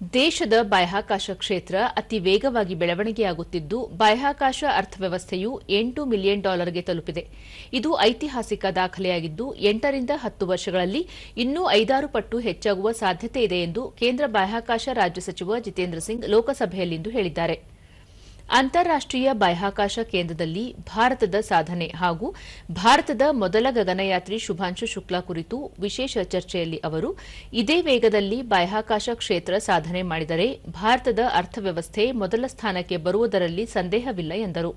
ದೇಶದ ಬಾಹ್ಯಾಕಾಶ ಕ್ಷೇತ್ರ ಅತಿ ವೇಗವಾಗಿ ಬೆಳವಣಿಗೆಯಾಗುತ್ತಿದ್ದು, ಬಾಹ್ಯಾಕಾಶ ಅರ್ಥವ್ಯವಸ್ಥೆಯು ಎಂಟು ಮಿಲಿಯನ್ ಡಾಲರ್ಗೆ ತಲುಪಿದೆ. ಇದು ಐತಿಹಾಸಿಕ ದಾಖಲೆಯಾಗಿದ್ದು, ಎಂಟರಿಂದ ಹತ್ತು ವರ್ಷಗಳಲ್ಲಿ ಇನ್ನೂ ಐದಾರು ಪಟ್ಟು ಹೆಚ್ಚಾಗುವ ಸಾಧ್ಯತೆ ಇದೆ ಎಂದು ಕೇಂದ್ರ ಬಾಹ್ಯಾಕಾಶ ರಾಜ್ಯ ಸಚಿವ ಜಿತೇಂದ್ರ ಸಿಂಗ್ ಲೋಕಸಭೆಯಲ್ಲಿಂದು ಹೇಳಿದ್ದಾರೆ. ಅಂತಾರಾಷ್ಟೀಯ ಬಾಹ್ಯಾಕಾಶ ಕೇಂದ್ರದಲ್ಲಿ ಭಾರತದ ಸಾಧನೆ ಹಾಗೂ ಭಾರತದ ಮೊದಲ ಗಗನಯಾತ್ರಿ ಶುಭಾಂಶು ಶುಕ್ಲಾ ಕುರಿತು ವಿಶೇಷ ಚರ್ಚೆಯಲ್ಲಿ ಅವರು, ಇದೇ ವೇಗದಲ್ಲಿ ಬಾಹ್ಯಾಕಾಶ ಕ್ಷೇತ್ರ ಸಾಧನೆ ಮಾಡಿದರೆ ಭಾರತದ ಅರ್ಥವ್ಯವಸ್ಥೆ ಮೊದಲ ಸ್ಥಾನಕ್ಕೆ ಬರುವುದರಲ್ಲಿ ಸಂದೇಹವಿಲ್ಲ ಎಂದರು.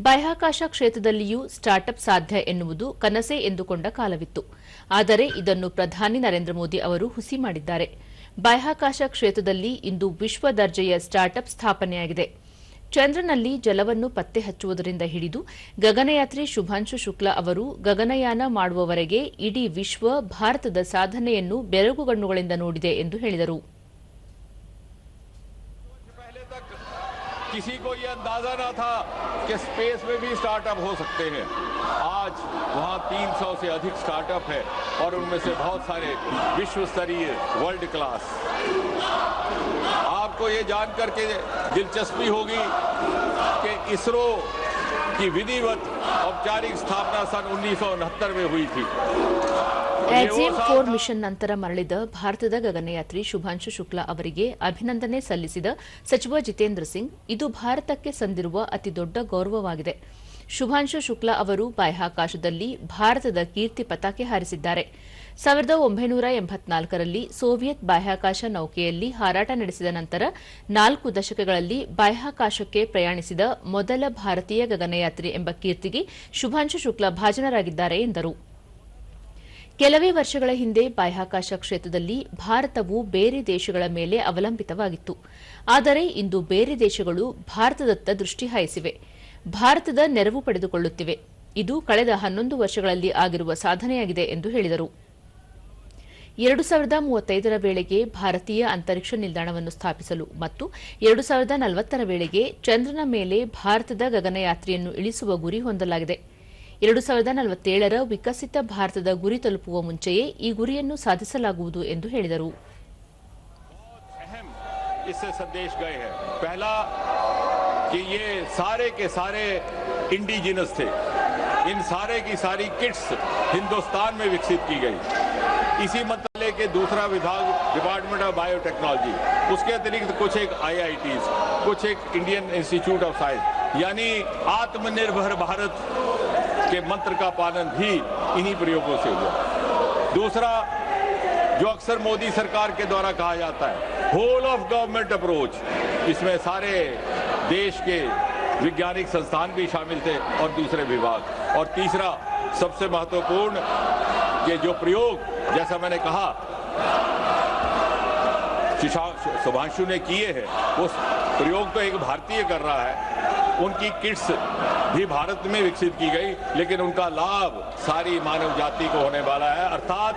ಬಾಹ್ಯಾಕಾಶ ಕ್ಷೇತ್ರದಲ್ಲಿಯೂ ಸ್ಟಾರ್ಟ್ಅಪ್ ಸಾಧ್ಯ ಎನ್ನುವುದು ಕನಸೇ ಎಂದುಕೊಂಡ ಕಾಲವಿತ್ತು. ಆದರೆ ಇದನ್ನು ಪ್ರಧಾನಿ ನರೇಂದ್ರ ಮೋದಿ ಅವರು ಹುಸಿ ಮಾಡಿದ್ದಾರೆ. ಬಾಹ್ಯಾಕಾಶ ಕ್ಷೇತ್ರದಲ್ಲಿ ಇಂದು ವಿಶ್ವ ದರ್ಜೆಯ ಸ್ಟಾರ್ಟ್ಅಪ್ ಸ್ಥಾಪನೆಯಾಗಿದೆ. ಚಂದ್ರನಲ್ಲಿ ಜಲವನ್ನು ಪತ್ತೆ ಹಚ್ಚುವುದರಿಂದ ಹಿಡಿದು ಗಗನಯಾತ್ರಿ ಶುಭಾಂಶು ಶುಕ್ಲಾ ಅವರು ಗಗನಯಾನ ಮಾಡುವವರೆಗೆ ಇಡೀ ವಿಶ್ವ ಭಾರತದ ಸಾಧನೆಯನ್ನು ಬೆರಗುಗಣ್ಣುಗಳಿಂದ ನೋಡಿದೆ ಎಂದು ಹೇಳಿದರು पहले तक किसी को ये अंदाजा ना था कि स्पेस में भी स्टार्टअप हो सकते हैं आज वहाँ 300 से अधिक स्टार्टअप है और उनमें से बहुत सारे विश्व स्तरीय वर्ल्ड क्लास आपको ये जान करके दिलचस्पी होगी कि इसरो की विधिवत औपचारिक स्थापना सन उन्नीस में हुई थी और ये वो ಆಜಿಎಂ साल ಫೋರ್ था- ಮಿಷನ್ ನಂತರ ಮರಳಿದ ಭಾರತದ ಗಗನಯಾತ್ರಿ ಶುಭಾಂಶು ಶುಕ್ಲಾ ಅವರಿಗೆ ಅಭಿನಂದನೆ ಸಲ್ಲಿಸಿದ ಸಚಿವ ಜಿತೇಂದ್ರ ಸಿಂಗ್ ಇದು ಭಾರತಕ್ಕೆ ಸಂದಿರುವ ಅತಿದೊಡ್ಡ ಗೌರವವಾಗಿದೆ ಶುಭಾಂಶು ಶುಕ್ಲಾ ಅವರು ಬಾಹ್ಯಾಕಾಶದಲ್ಲಿ ಭಾರತದ ಕೀರ್ತಿ ಪತಾಕೆ ಹಾರಿಸಿದ್ದಾರೆ. ಸಾವಿರದ ಒಂಬೈನೂರ ಎಂಬತ್ನಾಲ್ಕರಲ್ಲಿ ಸೋವಿಯತ್ ಬಾಹ್ಯಾಕಾಶ ನೌಕೆಯಲ್ಲಿ ಹಾರಾಟ ನಡೆಸಿದ ನಂತರ ನಾಲ್ಕು ದಶಕಗಳಲ್ಲಿ ಬಾಹ್ಯಾಕಾಶಕ್ಕೆ ಪ್ರಯಾಣಿಸಿದ ಮೊದಲ ಭಾರತೀಯ ಗಗನಯಾತ್ರಿ ಎಂಬ ಕೀರ್ತಿಗೆ ಶುಭಾಂಶು ಶುಕ್ಲಾ ಭಾಜನರಾಗಿದ್ದಾರೆ ಎಂದರು. ಕೆಲವೇ ವರ್ಷಗಳ ಹಿಂದೆ ಬಾಹ್ಯಾಕಾಶ ಕ್ಷೇತ್ರದಲ್ಲಿ ಭಾರತವು ಬೇರೆ ದೇಶಗಳ ಮೇಲೆ ಅವಲಂಬಿತವಾಗಿತ್ತು. ಆದರೆ ಇಂದು ಬೇರೆ ದೇಶಗಳು ಭಾರತದತ್ತ ದೃಷ್ಟಿ ಹಾಯಿಸಿವೆ. ಭಾರತದ ನೆರವು ಪಡೆದುಕೊಳ್ಳುತ್ತಿವೆ. ಇದು ಕಳೆದ ಹನ್ನೊಂದು ವರ್ಷಗಳಲ್ಲಿ ಆಗಿರುವ ಸಾಧನೆಯಾಗಿದೆ ಎಂದು ಹೇಳಿದರು. ಎರಡು ಸಾವಿರದ ಮೂವತ್ತೈದರ ವೇಳೆಗೆ ಭಾರತೀಯ ಅಂತರಿಕ್ಷ ನಿಲ್ದಾಣವನ್ನು ಸ್ಥಾಪಿಸಲು ಮತ್ತು ಎರಡು ಸಾವಿರದ ನಲವತ್ತರ ವೇಳೆಗೆ ಚಂದ್ರನ ಮೇಲೆ ಭಾರತದ ಗಗನಯಾತ್ರಿಯನ್ನು ಇಳಿಸುವ ಗುರಿ ಹೊಂದಲಾಗಿದೆ. ಎರಡು ಸಾವಿರದ ನಲವತ್ತೇಳರ ವಿಕಸಿತ ಭಾರತದ ಗುರಿ ತಲುಪುವ ಮುಂಚೆಯೇ ಈ ಗುರಿಯನ್ನು ಸಾಧಿಸಲಾಗುವುದು ಎಂದು ಹೇಳಿದರು. कि ये सारे के सारे इंडिजिनस थे। इन सारे की सारी किट्स हिंदुस्तान में विकसित की गई। इसी मंत्रालय के दूसरा विभाग डिपार्टमेंट ऑफ़ बायोटेक्नोलॉजी उसके अतिरिक्त कुछ एक आईआईटीज कुछ एक इंडियन इंस्टीट्यूट ऑफ़ साइंस यानी आत्मनिर्भर भारत के मंत्र का पालन भी इन्हीं प्रयोगों से हुआ। दूसरा, जो अक्सर मोदी सरकार के द्वारा कहा जाता है होल ऑफ़ गवर्नमेंट अप्रोच इसमें सारे देश के वैज्ञानिक संस्थान भी शामिल थे और दूसरे विभाग। और तीसरा, सबसे महत्वपूर्ण ये जो प्रयोग, जैसा मैंने कहा सुभाषु ने किए हैं, वो प्रयोग तो एक भारतीय कर रहा है। उनकी किट्स भी भारत में विकसित की गई, लेकिन उनका लाभ सारी मानव जाति को होने वाला है। अर्थात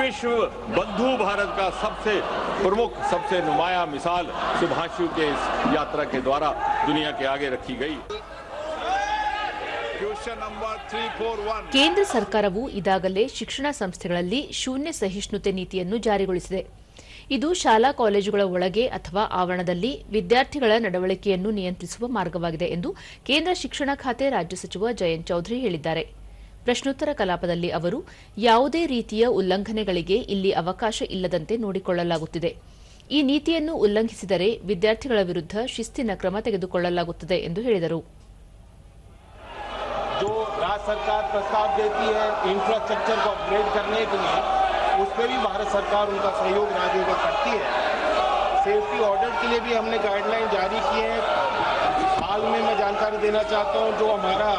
विश्व बंधु भारत का सबसे प्रमुख सबसे नुमाया मिसाल शुभांशु के इस यात्रा के द्वारा दुनिया के आगे रखी गई Question number 341. ಕೇಂದ್ರ ಸರ್ಕಾರವು ಇದಾಗಲೇ ಶಿಕ್ಷಣ ಸಂಸ್ಥೆಗಳಲ್ಲಿ ಶೂನ್ಯ ಸಹಿಷ್ಣುತೆ ನೀತಿಯನ್ನು ಜಾರಿಗೊಳಿಸಿದೆ ಇದು ಶಾಲಾ ಕಾಲೇಜುಗಳ ಒಳಗೆ ಅಥವಾ ಆವರಣದಲ್ಲಿ ವಿದ್ಯಾರ್ಥಿಗಳ ನಡವಳಿಕೆಯನ್ನು ನಿಯಂತ್ರಿಸುವ ಮಾರ್ಗವಾಗಿದೆ ಎಂದು ಕೇಂದ್ರ ಶಿಕ್ಷಣ ಖಾತೆ ರಾಜ್ಯ ಸಚಿವ ಜಯಂತ್ ಚೌಧರಿ ಹೇಳಿದ್ದಾರೆ ಪ್ರಶ್ನೋತ್ತರ ಕಲಾಪದಲ್ಲಿ ಅವರು ಯಾವುದೇ ರೀತಿಯ ಉಲ್ಲಂಘನೆಗಳಿಗೆ ಇಲ್ಲಿ ಅವಕಾಶ ಇಲ್ಲದಂತೆ ನೋಡಿಕೊಳ್ಳಲಾಗುತ್ತಿದೆ ಈ ನೀತಿಯನ್ನು ಉಲ್ಲಂಘಿಸಿದರೆ ವಿದ್ಯಾರ್ಥಿಗಳ ವಿರುದ್ಧ ಶಿಸ್ತಿನ ಕ್ರಮ ತೆಗೆದುಕೊಳ್ಳಲಾಗುತ್ತದೆ ಎಂದು ಹೇಳಿದರು जो राज्य सरकार प्रस्ताव देती है इंफ्रास्ट्रक्चर को अपग्रेड करने के लिए उस पर भी भारत सरकार उनका सहयोग राज्यों को करती है सेफ्टी ऑडिट के लिए भी हमने गाइडलाइन जारी किए हैं हाल में मैं जानकारी देना चाहता हूं जो हमारा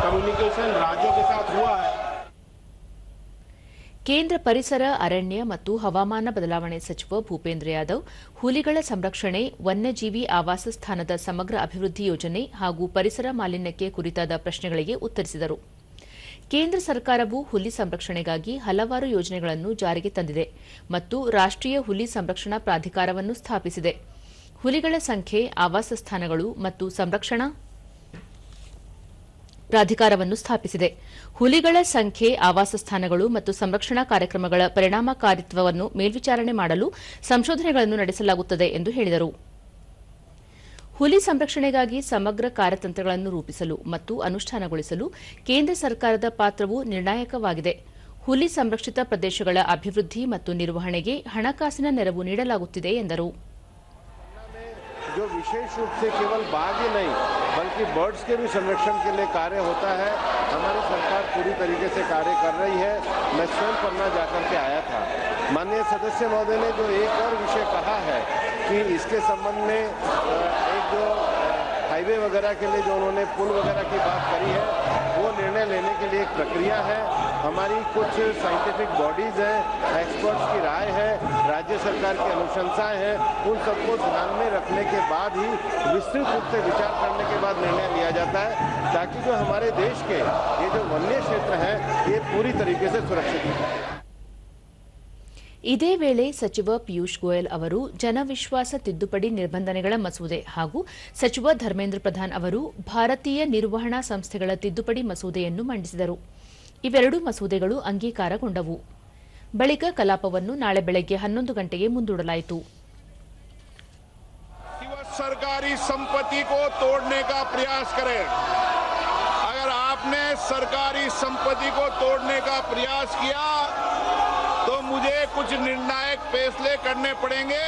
कम्युनिकेशन राज्यों के साथ हुआ है ಕೇಂದ್ರ ಪರಿಸರ ಅರಣ್ಯ ಮತ್ತು ಹವಾಮಾನ ಬದಲಾವಣೆ ಸಚಿವ ಭೂಪೇಂದ್ರ ಯಾದವ್ ಹುಲಿಗಳ ಸಂರಕ್ಷಣೆ ವನ್ಯಜೀವಿ ಆವಾಸ ಸ್ಥಾನದ ಸಮಗ್ರ ಅಭಿವೃದ್ಧಿ ಯೋಜನೆ ಹಾಗೂ ಪರಿಸರ ಮಾಲಿನ್ಯಕ್ಕೆ ಕುರಿತಾದ ಪ್ರಶ್ನೆಗಳಿಗೆ ಉತ್ತರಿಸಿದರು ಕೇಂದ್ರ ಸರ್ಕಾರವು ಹುಲಿ ಸಂರಕ್ಷಣೆಗಾಗಿ ಹಲವಾರು ಯೋಜನೆಗಳನ್ನು ಜಾರಿಗೆ ತಂದಿದೆ ಮತ್ತು ರಾಷ್ಟೀಯ ಹುಲಿ ಸಂರಕ್ಷಣಾ ಪ್ರಾಧಿಕಾರವನ್ನು ಸ್ಥಾಪಿಸಿದೆ ಹುಲಿಗಳ ಸಂಖ್ಯೆ, ಆವಾಸ ಸ್ಥಾನಗಳು ಮತ್ತು ಸಂರಕ್ಷಣಾ ಪ್ರಾಧಿಕಾರವನ್ನು ಸ್ಥಾಪಿಸಿದೆ. ಹುಲಿಗಳ ಸಂಖ್ಯೆ, ಆವಾಸ ಸ್ಥಾನಗಳು ಮತ್ತು ಸಂರಕ್ಷಣಾ ಕಾರ್ಯಕ್ರಮಗಳ ಪರಿಣಾಮಕಾರಿತ್ವವನ್ನು ಮೇಲ್ವಿಚಾರಣೆ ಮಾಡಲು ಸಂಶೋಧನೆಗಳನ್ನು ನಡೆಸಲಾಗುತ್ತದೆ ಎಂದು ಹೇಳಿದರು. ಹುಲಿ ಸಂರಕ್ಷಣೆಗಾಗಿ ಸಮಗ್ರ ಕಾರ್ಯತಂತ್ರಗಳನ್ನು ರೂಪಿಸಲು ಮತ್ತು ಅನುಷ್ಠಾನಗೊಳಿಸಲು ಕೇಂದ್ರ ಸರ್ಕಾರದ ಪಾತ್ರವು ನಿರ್ಣಾಯಕವಾಗಿದೆ. ಹುಲಿ ಸಂರಕ್ಷಿತ ಪ್ರದೇಶಗಳ ಅಭಿವೃದ್ಧಿ ಮತ್ತು ನಿರ್ವಹಣೆಗೆ ಹಣಕಾಸಿನ ನೆರವು ನೀಡಲಾಗುತ್ತಿದೆ ಎಂದರು. जो विशेष रूप से केवल बाघ ही नहीं, बल्कि बर्ड्स के भी संरक्षण के लिए कार्य होता है। हमारी सरकार पूरी तरीके से कार्य कर रही है। मैं स्वयं पन्ना जाकर के आया था। माननीय सदस्य महोदय ने जो एक और विषय कहा है कि इसके संबंध में एक जो हाईवे वगैरह के लिए जो उन्होंने पुल वगैरह की बात करी है, वो निर्णय लेने के लिए एक प्रक्रिया है। हमारी कुछ साइंटिफिक बॉडीज हैं एक्सपर्ट्स की राय है राज्य सरकार की अनुशंसाएं हैं उन सबको ध्यान में रखने के बाद ही विस्तृत रूप से विचार करने के बाद निर्णय लिया जाता है ताकि जो हमारे देश के ये जो वन्य क्षेत्र हैं ये पूरी तरीके से सुरक्षित हैं ಇದೇ ವೇಳೆ ಸಚಿವ ಪಿಯೂಷ್ ಗೋಯಲ್ ಅವರು ಜನವಿಶ್ವಾಸ ತಿದ್ದುಪಡಿ ನಿರ್ಬಂಧನೆಗಳ ಮಸೂದೆ ಹಾಗೂ ಸಚಿವ ಧರ್ಮೇಂದ್ರ ಪ್ರಧಾನ್ ಅವರು ಭಾರತೀಯ ನಿರ್ವಹಣಾ ಸಂಸ್ಥೆಗಳ ತಿದ್ದುಪಡಿ ಮಸೂದೆಯನ್ನು ಮಂಡಿಸಿದರು ಇವೆರಡೂ ಮಸೂದೆಗಳು ಅಂಗೀಕಾರಗೊಂಡವು ಬಳಿಕ ಕಲಾಪವನ್ನು ನಾಳೆ ಬೆಳಗ್ಗೆ ಹನ್ನೊಂದು ಗಂಟೆಗೆ ಮುಂದೂಡಲಾಯಿತು कि वह सरकारी संपत्ति को तोड़ने का प्रयास करे अगर आपने सरकारी संपत्ति को तोड़ने का प्रयास किया तो मुझे कुछ निर्णायक फैसले करने पड़ेंगे